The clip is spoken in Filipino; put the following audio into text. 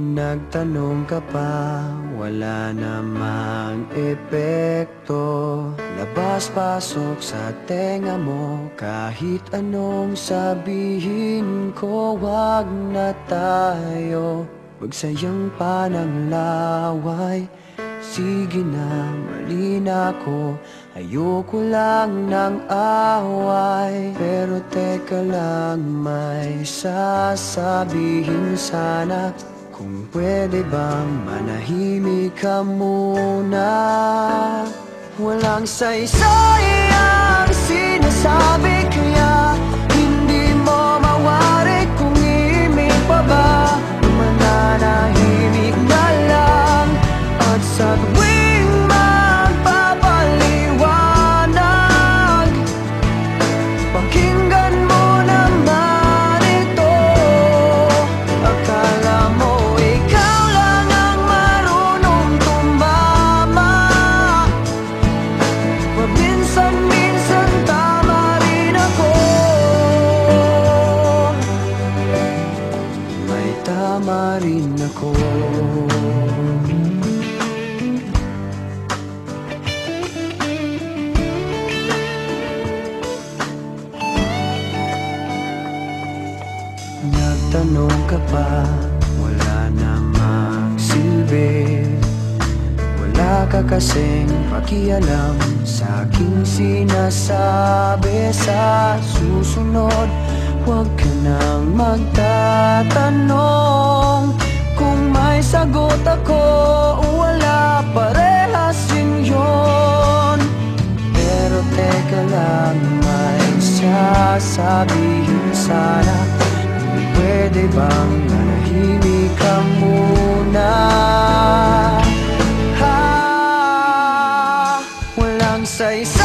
Nagtanong ka pa, wala namang epekto. Labas-pasok sa tenga mo Kahit anong sabihin ko Wag na tayo. Magsayang pa ng laway Sige na, mali na ako. Ayoko lang ng away. Pero teka lang, may sasabihin sana Kung pwede bang manahimik ka muna Walang saysay ang sinasabi Nagtanong ka pa, wala namang silbi Wala ka kasing pakialam. Sa aking sinasabi Sa susunod, huwag ka nang magtatanong. Kung may sagot ako o wala, parehas din yun. Pero teka lang, may sasabihin sana bang manahimik ka muna? Ha, walang saysay